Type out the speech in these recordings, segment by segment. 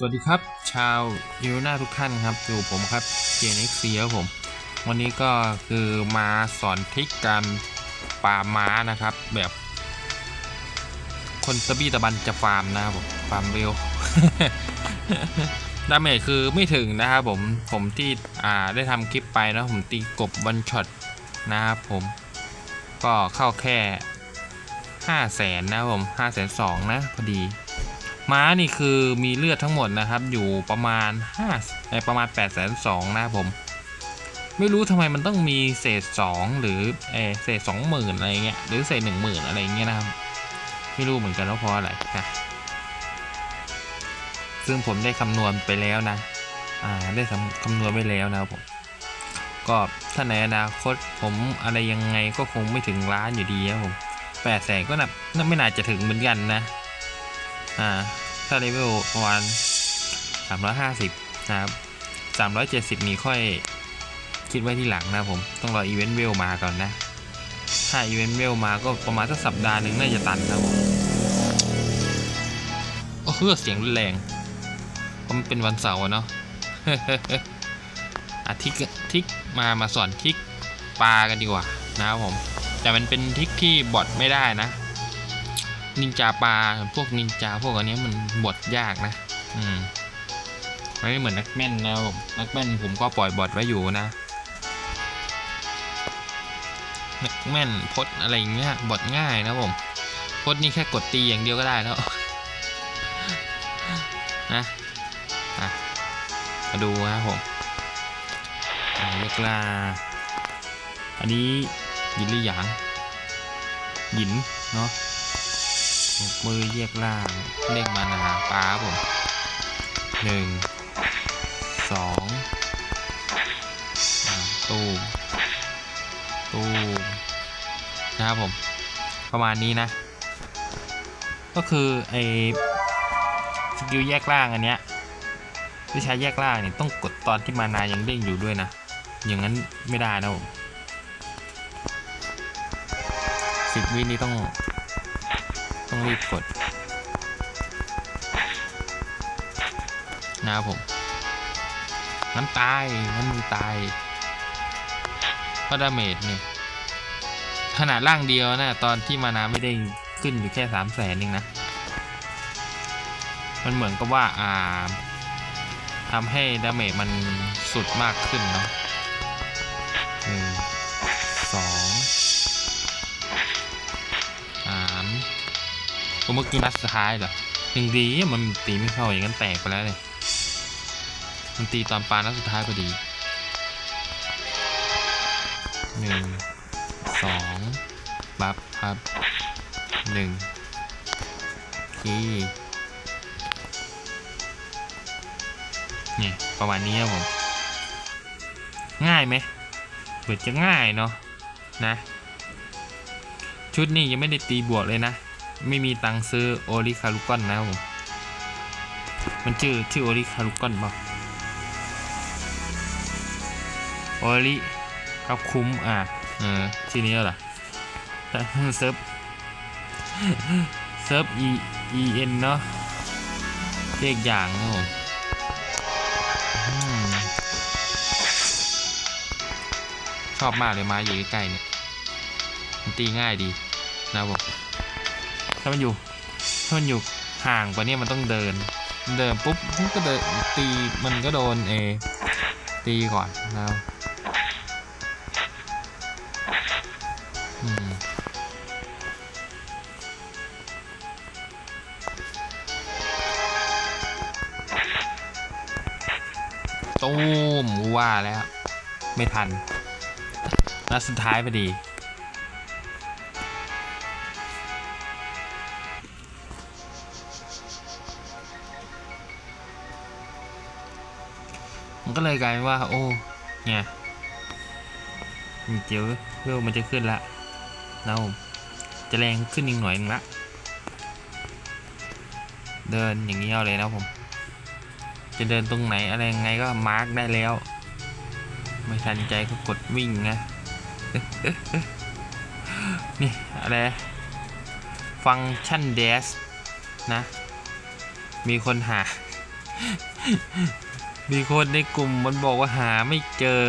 สวัสดีครับ ชาวยูน่าทุกท่านครับอยู่ผมครับเจนเอ็กซีครับผม วันนี้ก็คือมาสอนทริกการปาม้านะครับ แบบคนตะบี้ตะบันจะฟาร์มนะครับผมฟาร์มเร็วดาเมจคือไม่ถึงนะครับผมผมที่อ่าได้ทำคลิปไปนะผมตีกบวันช็อตนะครับผมก็เข้าแค่ห้าแสนนะผมห้าแสนสองนะพอดี ม้านี่คือมีเลือดทั้งหมดนะครับ อยู่ประมาณ5เออประมาณ8ปดแสนสองนะครับผม ไม่รู้ทำไมมันต้องมีเศษ 2 หรือเออเศษสองหมื่นอะไรเงี้ยหรือเศษหนึ่งหมื่นอะไรเงี้ยนะครับ ไม่รู้เหมือนกันว่าเพราะอะไรนะซึ่งผมได้คำนวณไปแล้วนะอ่าได้คำนวณไปแล้วนะครับผมก็ถ้าในอนาคตผมอะไรยังไงก็คงไม่ถึงล้านอยู่ดีครับผมแปดแสนก็นับน่าไม่น่าจะถึงเหมือนกันนะ อ่าถ้าเลเวลประมาณ350 นะครับ 370 นี่ค่อยคิดไว้ที่หลังนะผม ต้องรออีเวนต์เวลมาก่อนนะ ถ้าอีเวนต์เวลมาก็ประมาณสักสัปดาห์หนึ่งน่าจะตันนะผมโอ้เฮือเสียงรุนแรงเพราะมันเป็นวันเสาร์เนาะอาทิกทิกมามาสอนทิกปลากันดีกว่านะครับผม แต่มันเป็นทิกที่บอทไม่ได้นะ นินจาปลาพวกนินจาพวกอันนี้มันบดยากนะ อืมไม่เหมือนนักแม่นนะนักแม่นผมก็ปล่อยบอดไว้อยู่นะ นักแม่นพดอะไรอย่างเงี้ยบดง่ายนะผมพดนี่แค่กดตีอย่างเดียวก็ได้แล้วนะอะมาดูนะผมอาเลือกลา อันนี้ยินหรือหยาง หยินเนาะ มือเยียกล่างเร่งมานาป้ารับผมหนึ่งสองตูมตูมนะครับผม ประมาณนี้นะ ก็คือไอสกิลแยกล่างอันเนี้ยวิชาแยกล่างเนี่ยต้องกดตอนที่มานายังเด้งอยู่ด้วยนะ อย่างนั้นไม่ได้นะผมสิบวินี้ต้อง ต้องรีบกดนะครับผมงั้นตายงั้นมือตายเพราะดาเมจนี่ขนาดร่างเดียวนะตอนที่มานาไม่ได้ขึ้นอยู่แค่สามแสนเองนะ มันเหมือนกับว่าอ่าทำให้ดาเมจมันสุดมากขึ้นเนาะหนึ่งสอง ผมเมื่อกี้นัดสุดท้ายเหรอยังดีมันตีไม่เข้าอย่างนั้นแตกไปแล้วเลยมันตีตอนปลานัดสุดท้ายพอดีหนึ่งสองบัฟครับหนึ่งคีนี่ประมาณนี้ครับผม ง่ายไหมเหมือนจะง่ายเนาะนะ ชุดนี้ยังไม่ได้ตีบวกเลยนะ ไม่มีตังซื้อโอริคารุกอนนะครับผมมันชื่อชื่อโอริคารุกอนปะโอริครับคุ้มอะเออชื่อนี้เหรอแต่เซิร์ฟเซิร์ฟ e e n เนาะเรียกอย่างนะครับผมอืมชอบมากเลยมาอยู่ใกล้ๆเนี่ยมันตีง่ายดีนะครับผม ถ้ามันอยู่ถ้ามันอยู่ห่างกว่านี้มันต้องเดิน เดินปุ๊บก็เดินตีมันก็โดนเอตีก่อนนะครับอืมตูมว่าแล้ว ไม่ทันนัดสุดท้ายพอดี มันก็เลยกลายเป็นว่า โอ้เนี่ยเจียวเวลมันจะขึ้นละนะผมจะแรงขึ้นอีกหน่อยนึงละ เดินอย่างนี้เอาเลยนะผม จะเดินตรงไหนอะไรยังไงก็มาร์กได้แล้ว ไม่ทันใจก็กดวิ่งไงนี่อะไรฟังก์ชันเดสนะ มีคนหา มีคนในกลุ่มมันบอกว่าหาไม่เจอ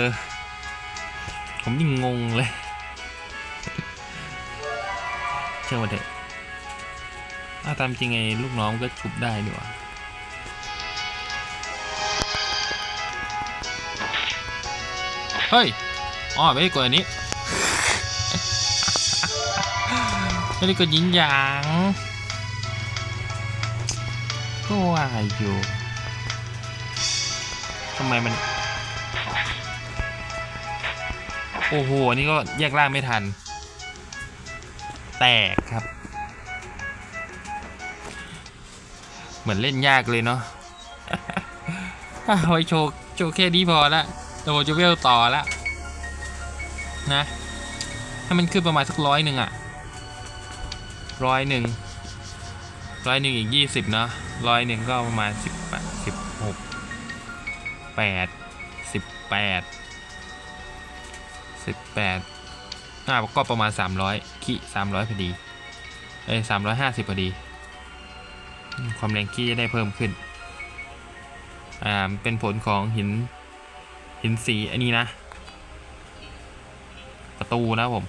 ผมยิ่งงงเลย เชื่อมาเถอะถ้าตามจริงไงลูกน้องก็ชุบได้ดีว่ะเฮ้ย อ๋อไม่ได้กดอันนี้ ไม่ได้กดยิงหยาง ก็ว่าอยู่ ทำไมมัน โอ้โหนี่ก็แยกล่างไม่ทัน แตกครับ เหมือนเล่นยากเลยเนาะเอาไว้โชว์โชว์แค่นี้พอละเดี๋ยวผมจะเวลต่อละนะให้มันขึ้นประมาณสักร้อยหนึ่งอะร้อยหนึ่งร้อยหนึ่งอีกยี่สิบเนาะร้อยหนึ่งก็ประมาณสิบ แปดสิบแปดสิบแปดอ่าก็ประมาณสามร้อยขีสามร้อยพอดี เอ้ยสามร้อยห้าสิบพอดี ความแรงขี้จะได้เพิ่มขึ้น อ่า เป็นผลของหิน หินสีอันนี้นะ ประตูนะผม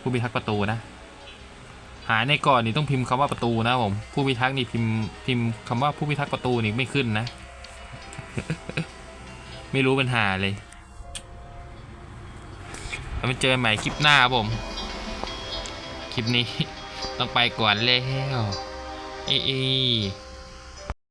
ผู้พิทักษ์ประตูนะ หาในก่อนนี่ต้องพิมพ์คำว่าประตูนะผม ผู้พิทักษ์นี่พิมพ์พิมพ์คำว่าผู้พิทักษ์ประตูนี่ไม่ขึ้นนะ ไม่รู้ปัญหาเลยเราไปเจอใหม่คลิปหน้าครับผม คลิปนี้ ต้องไปก่อนแล้วเอ๊ะ